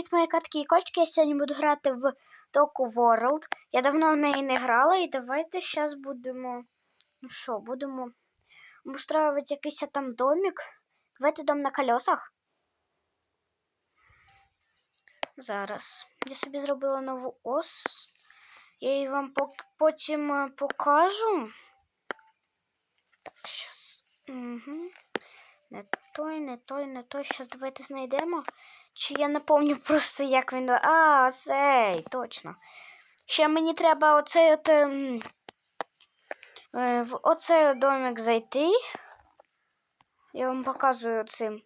Привіт, мої катки і кочки. Я сьогодні буду грати в Toku World. Я давно в неї не грала, і давайте зараз будемо. Ну що, будемо устроювати якийсь там домик. Давайте дом на колесах. Зараз. Я собі зробила нову ос. Я її вам потім е, покажу. Так, зараз. Угу. Не той, не той, не той. Зараз давайте знайдемо. Чи я не пам'ятаю просто, як він. А, цей, точно. Ще мені треба оцей от. ем, е, В оцей домик зайти. Я вам показую цим.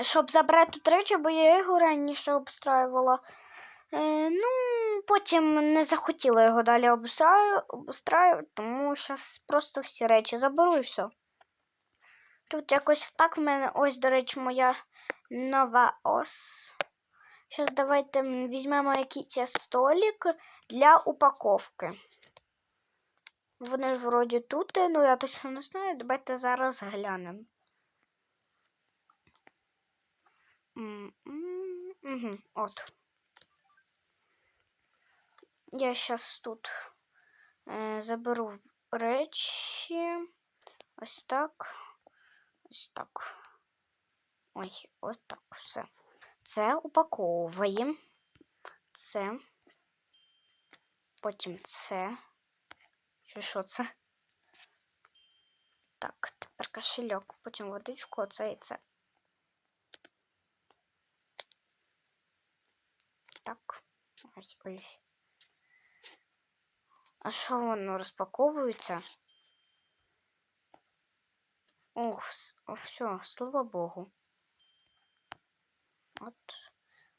Щоб забрати тут речі, бо я його раніше обстраювала. Е, ну, потім не захотіла його далі обустраю, обустраювати, тому зараз просто всі речі заберу і все. Тут якось так в мене ось, до речі, моя нова ос. Зараз давайте візьмемо якийсь столик для упаковки. Вони ж вроді тут, ну я точно не знаю. Давайте зараз глянемо. Угу, от. Я зараз тут е, заберу речі. Ось так. Ось так. Ой, ось так все. Це упаковуємо. Це. Потім це. Що це? Так, тепер кошельок, потім водичку, оце і це. Так. Ось, ой. А що воно розпаковується? Ох, все, слава Богу. От,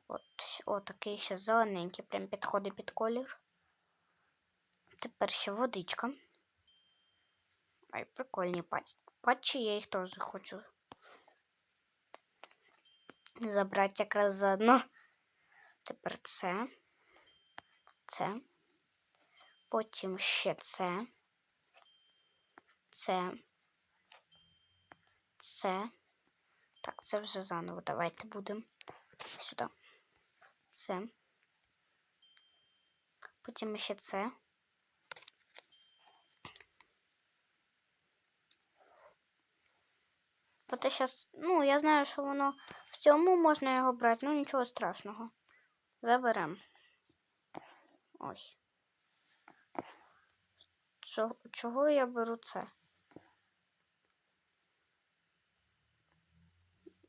от, о, такий ще зелененький, прям підходить під колір. Тепер ще водичка. Ай, прикольні патчі. Патчі, я їх теж хочу забрати якраз заодно. Тепер це. Це. Потім ще це. Це. Це. Так, це вже заново. Давайте будемо сюди. Це. Потім ще це. От я щас, ну, я знаю, що воно в цьому можна його брати, ну нічого страшного. Заберемо. Ой. Чого я беру це?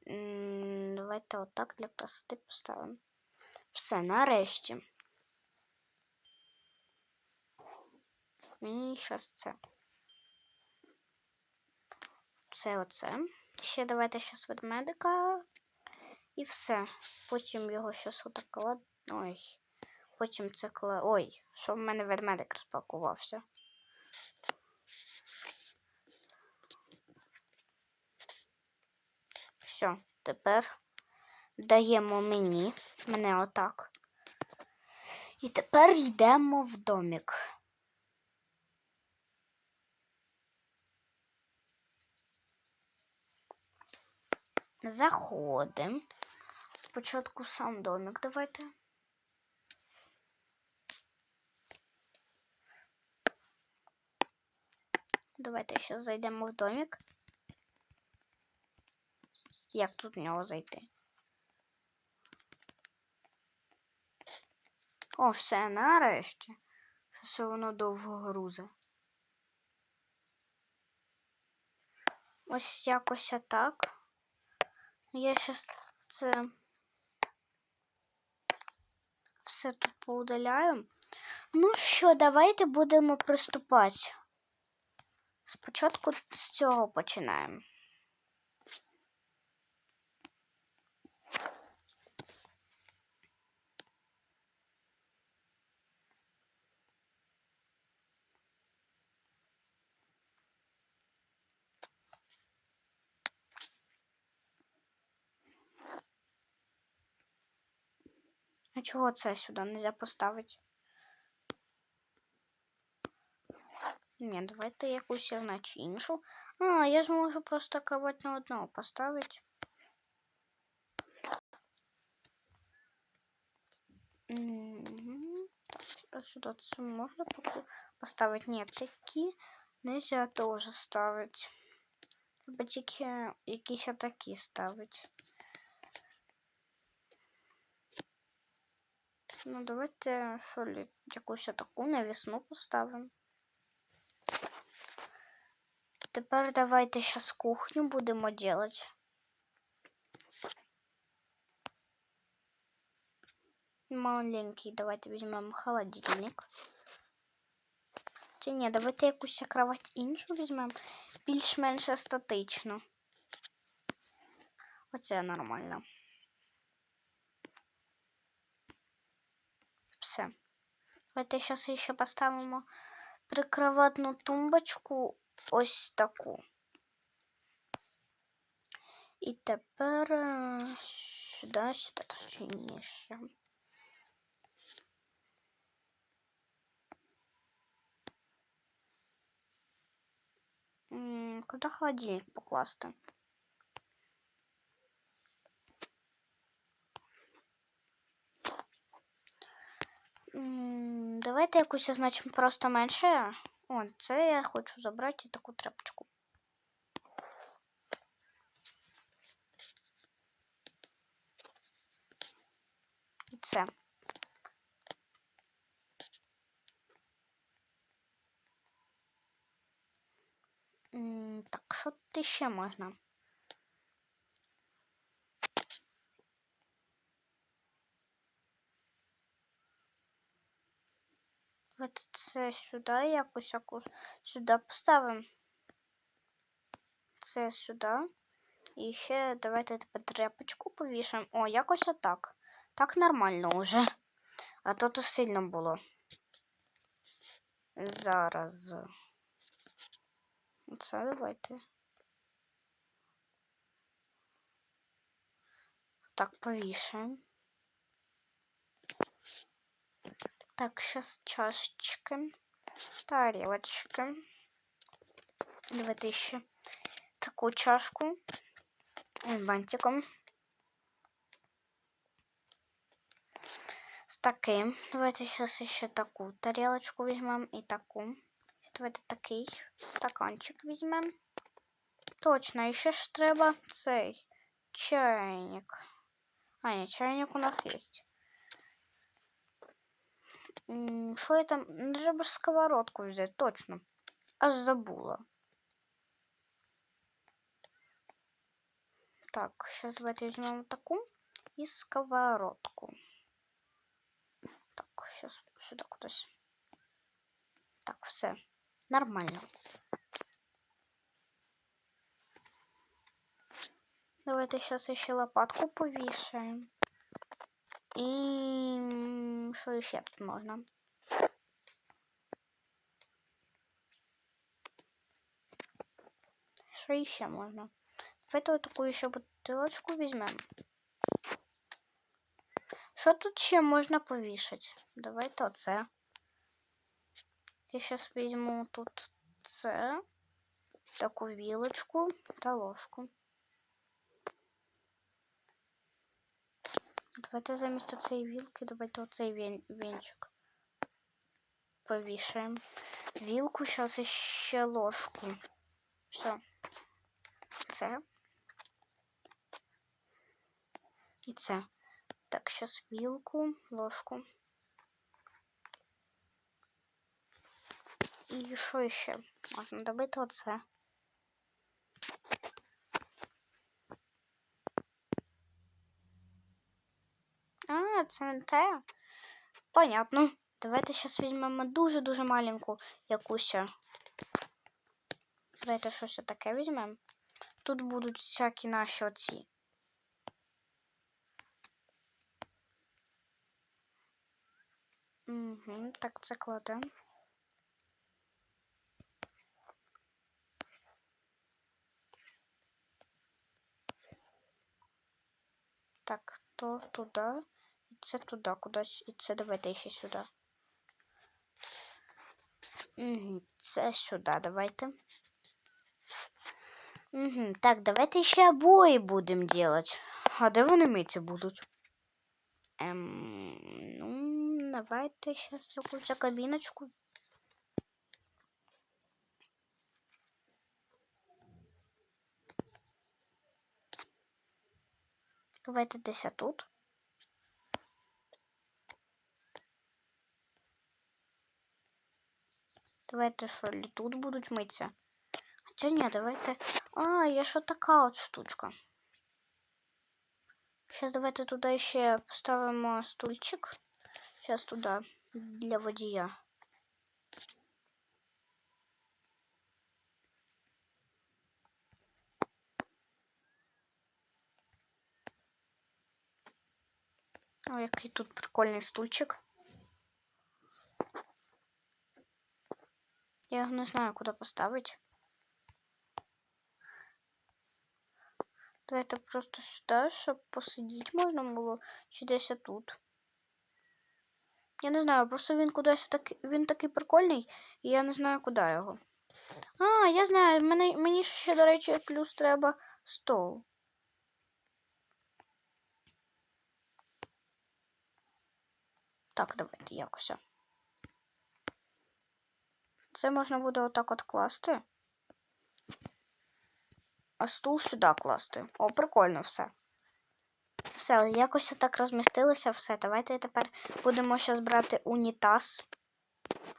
Давайте отак для красоти поставимо. Все, нарешті. І щас це. Це оце. Ще давайте щас ведмедика. І все. Потім його щас отак клад... Ой. Потім це кла... Ой, що в мене ведмедик розпакувався. Все, тепер даємо мені. Мене отак. І тепер йдемо в домик. Заходимо. Спочатку сам домик давайте. Давайте ще зайдемо в домик. Як тут в нього зайти? О, все, нарешті. Все воно довго грузе. Ось якось так. Я щас це все тут поудаляю. Ну що, давайте будемо приступати. Спочатку з цього починаємо. Чого це сюди нельзя поставити? Ні, давайте якусь, значить, іншу. А, я ж можу просто кровать на одного поставити. А сюда поку- поставити? Ні, такі нельзя теж ставити. Треба тільки якісь такі ставити. Ну, давайте що якусь таку навісну поставимо. Тепер давайте зараз кухню будемо делать. Маленький, давайте візьмемо холодильник. Чи ні, давайте якусь кровать іншу візьмемо. Більш-менш естетично. Оце нормально. Все. Давайте зараз ще поставимо прикроватну тумбочку ось таку. І тепер е, сюди, сюди точніше. М, Куди холодильник покласти? Давайте якусь означимо просто менше. О, це я хочу забрати таку тряпочку. І це. Так, що тут ще можна? От це сюди якось якусь сюди поставимо. Це сюди. І ще давайте тряпочку повішаємо. О, якось отак. Так нормально уже. А то то сильно було. Зараз. Це давайте. Так, повішаємо. Так, сейчас чашечки, тарелочки. Давайте ще таку чашку з бантиком. З таким. Давайте зараз ще таку тарелочку візьмемо і таку. Давайте такий стаканчик візьмемо. Точно, і ще ж треба цей чайник. А, ні, чайник у нас є. М, Що я там? Ну, Треба ж сковородку взяти, точно. Аж забула. Так, сейчас давайте візьмемо таку і сковородку. Так, сейчас сюди кудись. Так, все. Нормально. Давайте сейчас ще лопатку повішаємо. І м, що ще тут можна? Що ще можна? Давайте таку ще бутилочку візьмемо. Що тут ще можна повішати? Давайте оце. Я зараз візьму тут це, таку вілочку та ложку. Давайте замість цієї вілки, давайте оцей вен- венчик повішаємо. Вілку, зараз ще ложку. Все. Це. І це. Так, зараз вілку, ложку. І що ще? Можна добити оце. А, це не те. Понятно. Давайте зараз візьмемо дуже-дуже маленьку якусь. Давайте щось таке візьмемо. Тут будуть всякі наші оці. Угу, так це кладемо. Так, то туди, це туди кудись, і це давайте ще сюди. Угу, це сюди давайте. Угу, так, давайте ще обої будемо делать. А де вони мити будуть? Ем, ну, давайте зараз якусь кабіночку. Давайте десь тут. Давайте що, ли тут будуть митися? Хоча ні, давайте. А, є що така от штучка. Сейчас давайте туди ще поставимо стульчик. Сейчас туди для водія. О, який тут прикольний стульчик. Я не знаю, куди поставити. Давайте просто сюди, щоб посидіти можна було, чи десь тут. Я не знаю, просто він кудись так, він такий прикольний, і я не знаю, куди його. А, я знаю, мені, мені ще, до речі, плюс треба стол. Так, давайте якось. Це можна буде отак от класти. А стул сюди класти. О, прикольно все. Все, якось так розмістилося все. Давайте тепер будемо зараз брати унітаз.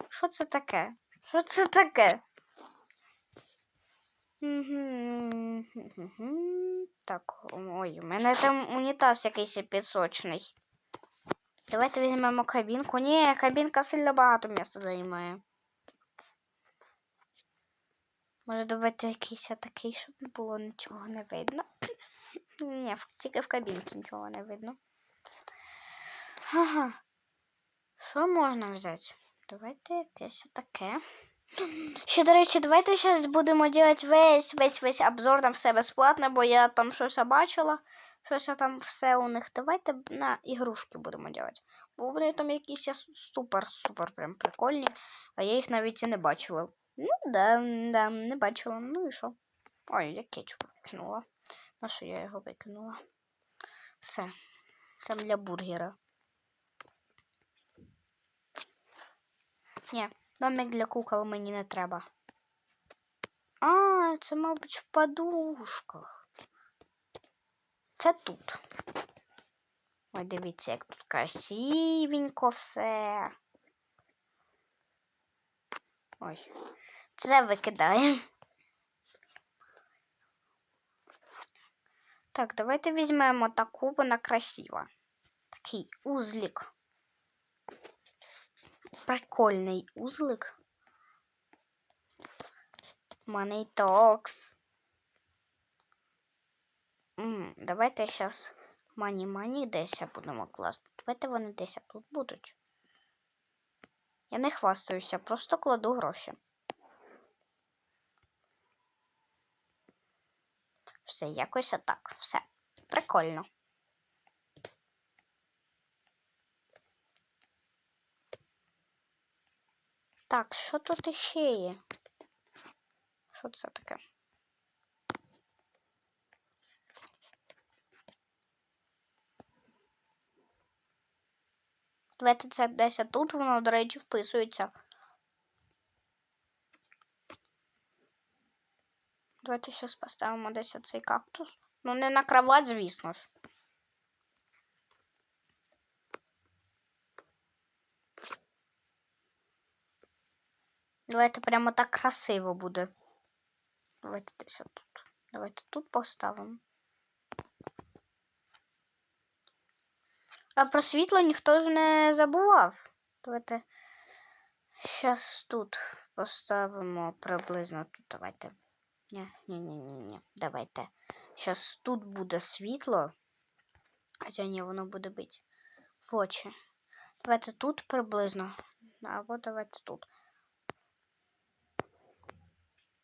Що це таке? Що це таке? Так, ой, у мене там унітаз якийсь пісочний. Давайте візьмемо кабінку. Ні, кабінка сильно багато місця займає. Може, давайте якийсь такий, щоб не було нічого не видно. Ні, тільки в кабінці нічого не видно. Ага. Що можна взяти? Давайте якесь таке. Ще, до речі, давайте зараз будемо робити весь весь весь обзор на все безплатно, бо я там щось бачила. Щось там все у них. Давайте на ігрушки будемо робити. Бо вони там якісь супер-супер прям прикольні, а я їх навіть і не бачила. Ну, да, да, не бачила. Ну і що? Ой, я кетчуп викинула. На що я його викинула? Все. Там для бургера. Ні, домик для кукол мені не треба. А, це, мабуть, в подушках. Це тут. Ой, дивіться, як тут красивенько все. Ой, це викидаємо. Так, давайте візьмемо таку, вона красива. Такий узлик. Прикольний узлик. Money Talks. М, Давайте зараз мані мані десь будемо класти. Давайте вони десь тут будуть. Я не хвастаюся, просто кладу гроші. Все, якось отак. Все. Прикольно. Так, що тут іще є? Що це таке? Давайте це десь тут, воно, до речі, вписується. Давайте зараз поставимо десь цей кактус. Ну, не на кровать, звісно ж. Давайте прямо так красиво буде. Давайте десь тут. Давайте тут поставимо. А про світло ніхто ж не забував. Давайте зараз тут поставимо приблизно тут. Давайте. Ні. Давайте. Зараз тут буде світло. Хоча ні, воно буде бити в очі. Давайте тут приблизно. Або давайте тут.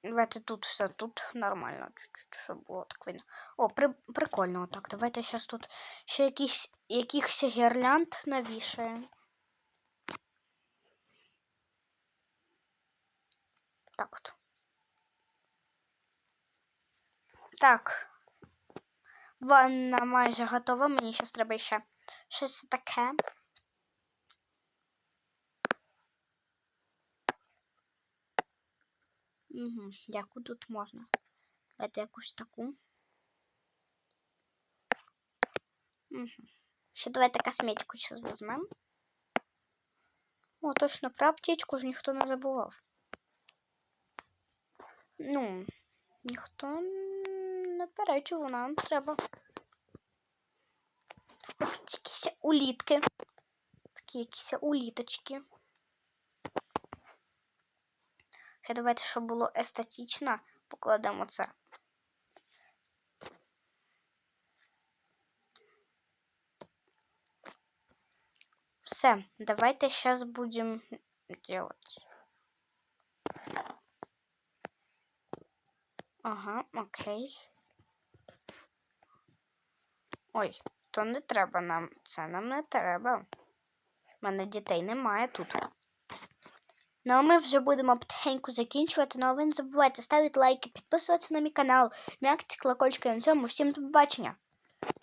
Давайте тут все, тут нормально, чуть-чуть, щоб було так видно. О, при, прикольно так. Давайте зараз тут ще якісь, якихось гірлянд навішаємо. Так от. Так. Ванна майже готова. Мені щось треба ще щось таке. Угу, яку тут можна? Давайте якусь таку. Угу. Ще давайте косметику зараз візьмемо. О, точно про аптечку ж ніхто не забував. Ну, ніхто не перечив, вона нам треба. Тут якісь улітки. Такі якісь уліточки. Ще давайте, щоб було естетично, покладемо це. Все, давайте сейчас будем делать. Ага, окей. Ой, то не треба нам. Це нам не треба. У мене дітей немає тут. Ну а ми вже будемо потихеньку закінчувати. Ну а ви не забувайте ставити лайки, підписуватися на мій канал, м'якти колокольчики на цьому. Всім до побачення!